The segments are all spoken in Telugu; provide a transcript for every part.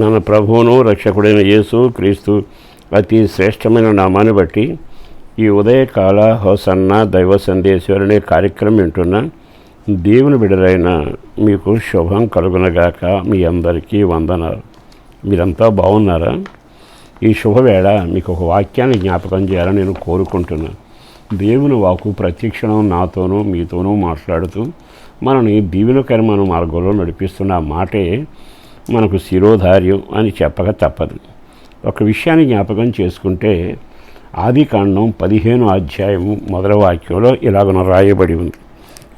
మన ప్రభువును రక్షకుడైన యేసు క్రీస్తు అతి శ్రేష్టమైన నామాన్ని బట్టి ఈ ఉదయకాల హోసన్న దైవ సందేశ్వరు అనే కార్యక్రమం వింటున్న దేవుని బిడలైన మీకు శుభం కలుగునగాక మీ అందరికీ వందనాలు. మీరంతా బాగున్నారా? ఈ శుభవేళ మీకు ఒక వాక్యాన్ని జ్ఞాపకం చేయాలని నేను కోరుకుంటున్నాను దేవుని వాకు ప్రత్యక్షణం నాతోనూ మీతోనూ మాట్లాడుతూ మనని దీవెనకరమైన మార్గంలో నడిపిస్తున్న మాటే మనకు శిరోధార్యం అని చెప్పక తప్పదు. ఒక విషయాన్ని జ్ఞాపకం చేసుకుంటే ఆది కాండం పదిహేను అధ్యాయము మొదటి వాక్యంలో ఇలాగన రాయబడి ఉంది.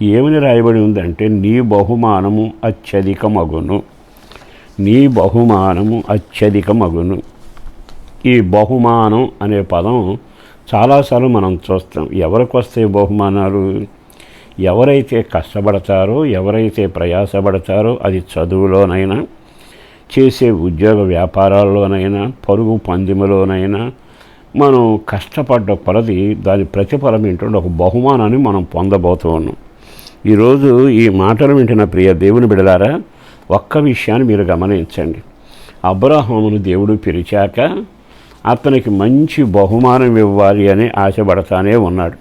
ఏమని రాయబడి ఉందంటే నీ బహుమానము అత్యధికమగును. నీ బహుమానము అత్యధికమగును. ఈ బహుమానం అనే పదం చాలాసార్లు మనం చూస్తాం. ఎవరికి వస్తాయి బహుమానాలు? ఎవరైతే కష్టపడతారో ఎవరైతే ప్రయాసపడతారో అది చదువులోనైనా చేసే ఉద్యోగ వ్యాపారాల్లోనైనా పరుగు పందెములోనైనా మనం కష్టపడ్డ కొలది దాని ప్రతిఫలం ఏంటంటే ఒక బహుమానాన్ని మనం పొందబోతూ ఉన్నాం ఈరోజు ఈ మాటలు వింటున్న ప్రియ దేవుని బిడలారా ఒక్క విషయాన్ని మీరు గమనించండి. అబ్రహామును దేవుడు పిలిచాక అతనికి మంచి బహుమానం ఇవ్వాలి అని ఆశపడతానే ఉన్నాడు.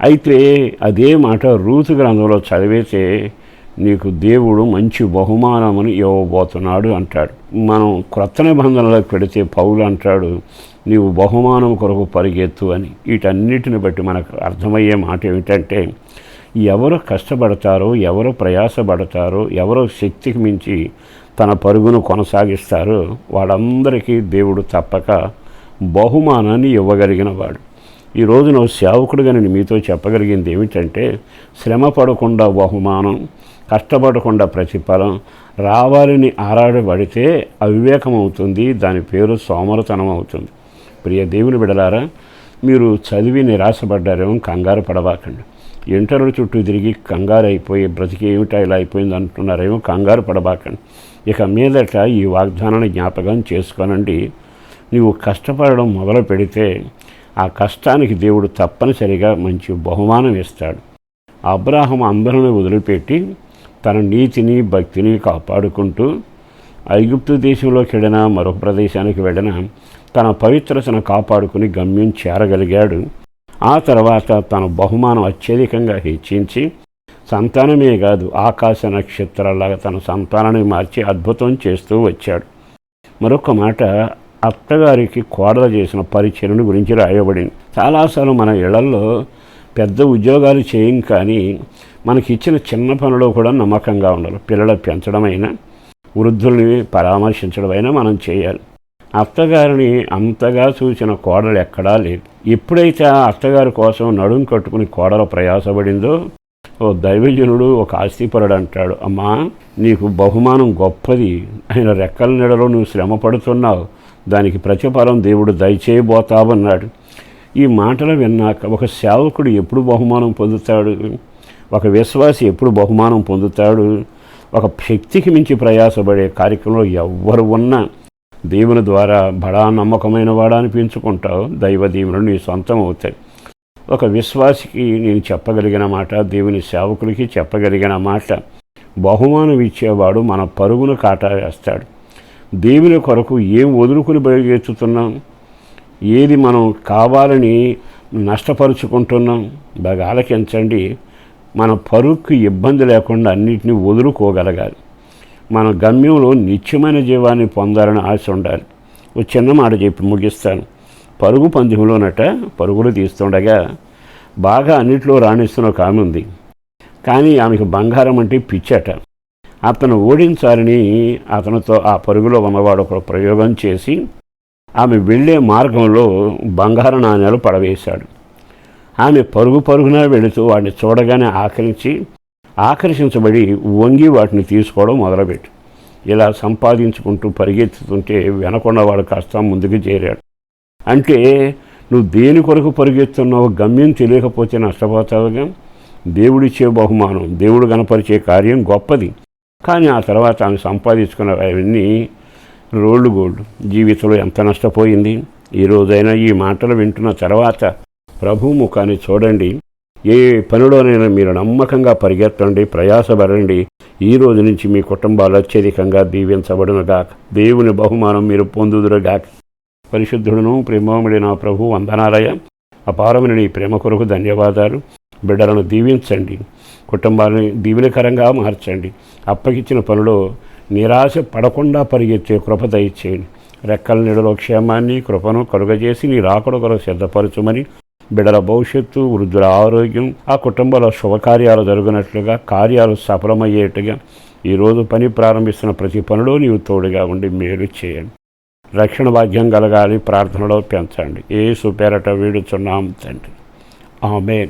అయితే అదే మాట రూతు గ్రంథంలో చదివితే నీకు దేవుడు మంచి బహుమానమును ఇవ్వబోతున్నాడు అంటాడు. మనం క్రొత్త నిబంధనలకు పెడితే పౌలు అంటాడు నీవు బహుమానం కొరకు పరిగెత్తు అని. వీటన్నిటిని బట్టి మనకు అర్థమయ్యే మాట ఏమిటంటే ఎవరు కష్టపడతారో ఎవరు ప్రయాసపడతారో ఎవరు శక్తికి మించి తన పరుగును కొనసాగిస్తారో వాళ్ళందరికీ దేవుడు తప్పక బహుమానాన్ని ఇవ్వగలిగిన వాడు. ఈ రోజున నువ్వు సేవకుడుగా నేను మీతో చెప్పగలిగింది ఏమిటంటే శ్రమ పడకుండా బహుమానం కష్టపడకుండా ప్రతిఫలం రావాలని ఆరాడబడితే అవివేకం అవుతుంది దాని పేరు సోమరతనం అవుతుంది. ప్రియ దేవుని బిడలారా మీరు చదివి నిరాశపడ్డారేమో కంగారు పడబాకండి. ఇంటర్వ్యూ చుట్టూ తిరిగి కంగారు అయిపోయి బ్రతికి ఏమిటా ఇలా అయిపోయింది అంటున్నారేమో కంగారు పడబాకండి. ఇక మీదట ఈ వాగ్దానాన్ని జ్ఞాపకం చేసుకోనండి. నీవు కష్టపడడం మొదలు పెడితే ఆ కష్టానికి దేవుడు తప్పనిసరిగా మంచి బహుమానం ఇస్తాడు. అబ్రాహం అందరిని వదిలిపెట్టి తన నీతిని భక్తిని కాపాడుకుంటూ ఐగుప్తు దేశంలోకి వెళ్ళినా మరొక ప్రదేశానికి వెళ్ళినా తన పవిత్రతను కాపాడుకుని గమ్యం చేరగలిగాడు. ఆ తర్వాత తన బహుమానం అత్యధికంగా హెచ్చించి సంతానమే కాదు ఆకాశ నక్షత్రాలాగా తన సంతానాన్ని మార్చి అద్భుతం చేస్తూ వచ్చాడు. మరొక మాట అత్తగారికి కోడలు చేసిన పరిచయను గురించి రాయబడింది. చాలాసార్లు మన ఇళ్ళలో పెద్ద ఉద్యోగాలు చేయం కానీ మనకి ఇచ్చిన చిన్న పనిలో కూడా నమ్మకంగా ఉండాలి. పిల్లల పెంచడమైనా వృద్ధుల్ని పరామర్శించడమైనా మనం చేయాలి. అత్తగారిని అంతగా చూసిన కోడలు ఎక్కడా లేదు. ఎప్పుడైతే ఆ అత్తగారి కోసం నడుం కట్టుకుని కోడలు ప్రయాసపడిందో ఓ దైవజనుడు ఒక ఆస్తిపరుడు అంటాడు అమ్మా నీకు బహుమానం గొప్పది. ఆయన రెక్కల నీడలో నువ్వు శ్రమ పడుతున్నావు. దానికి ప్రతిఫలం దేవుడు దయచేయబోతావన్నాడు. ఈ మాటలు విన్నాక ఒక సేవకుడు ఎప్పుడు బహుమానం పొందుతాడు? ఒక విశ్వాసి ఎప్పుడు బహుమానం పొందుతాడు? ఒక శక్తికి మించి ప్రయాసపడే కార్యక్రమంలో ఎవ్వరు ఉన్నా దేవుని ద్వారా బడా నమ్మకమైన వాడా అనిపించుకుంటావు. దైవ దీవులు నీ సొంతం అవుతాయి. ఒక విశ్వాసికి నేను చెప్పగలిగిన మాట దేవుని సేవకులకి చెప్పగలిగిన మాట బహుమానం ఇచ్చేవాడు మన పరుగును కాటా వేస్తాడు దేవుని కొరకు ఏం వదులుకుని బయలుదేరుతున్నాం? ఏది మనం కావాలని నష్టపరుచుకుంటున్నాం? బాగా ఆలకించండి. మన పరుగుకి ఇబ్బంది లేకుండా అన్నిటినీ వదులుకోగలగాలి. మన గమ్యంలో నిత్యమైన జీవాన్ని పొందాలని ఆశ ఉండాలి. ఒక చిన్న మాట చెప్పి ముగిస్తాను. పరుగు పందెంలోనట పరుగులు తీస్తుండగా బాగా అన్నిట్లో రాణిస్తున్న ఒక ఆమె ఉంది. కానీ ఆమెకు బంగారం అంటే పిచ్చట. అతను ఓడించాలని అతనితో ఆ పరుగులో ఉన్నవాడు ఒక ప్రయోగం చేసి ఆమె వెళ్ళే మార్గంలో బంగారు నాణ్యాలు పడవేశాడు. ఆమె పరుగు పరుగున వెళుతూ వాడిని చూడగానే ఆకరించి ఆకర్షించబడి వంగి వాటిని తీసుకోవడం మొదలుపెట్టి. ఇలా సంపాదించుకుంటూ పరిగెత్తుతుంటే వెనకొండవాడు కాస్త ముందుకు చేరాడు. అంటే నువ్వు దేని కొరకు పరిగెత్తున్నావు గమ్యం తెలియకపోతే నష్టపోతావుగా దేవుడిచ్చే బహుమానం దేవుడు గనపరిచే కార్యం గొప్పది. కానీ ఆ తర్వాత ఆమె సంపాదించుకున్న అవన్నీ రోళ్ళు గోల్డ్. జీవితంలో ఎంత నష్టపోయింది? ఈ రోజైనా ఈ మాటలు వింటున్న తర్వాత ప్రభు ముఖాన్ని చూడండి. ఏ పనిలోనైనా మీరు నమ్మకంగా పరిగెత్తండి ప్రయాసపడండి. ఈ రోజు నుంచి మీ కుటుంబాలు అత్యధికంగా దీవించబడునుగాక. దేవుని బహుమానం మీరు పొందుదురుగాక. పరిశుద్ధుడును ప్రేమముడి నా ప్రభు వందనాలయ. అపారమైన నీ ప్రేమ కొరకు ధన్యవాదాలు. బిడ్డలను దీవించండి. కుటుంబాన్ని దీవెనకరంగా మార్చండి. అప్పగిచ్చిన పనిలో నిరాశ పడకుండా పరిగెత్తే కృప దయచేయండి. రెక్కల నీడలో క్షేమాన్ని కృపను కలుగజేసి నీ రాకడ కొరకు సిద్ధపరచుమని బిడల భవిష్యత్తు వృద్ధుల ఆరోగ్యం ఆ కుటుంబంలో శుభకార్యాలు జరుగునట్లుగా కార్యాలు సఫలమయ్యేట్టుగా ఈరోజు పని ప్రారంభిస్తున్న ప్రతి పనిలో నీవు తోడుగా ఉండి మేలు చేయండి. రక్షణ భాగ్యం కలగాలి ప్రార్థనలో పెంచండి. ఏ సుపేరట వీడుచున్నాం తండ్రి. ఆమె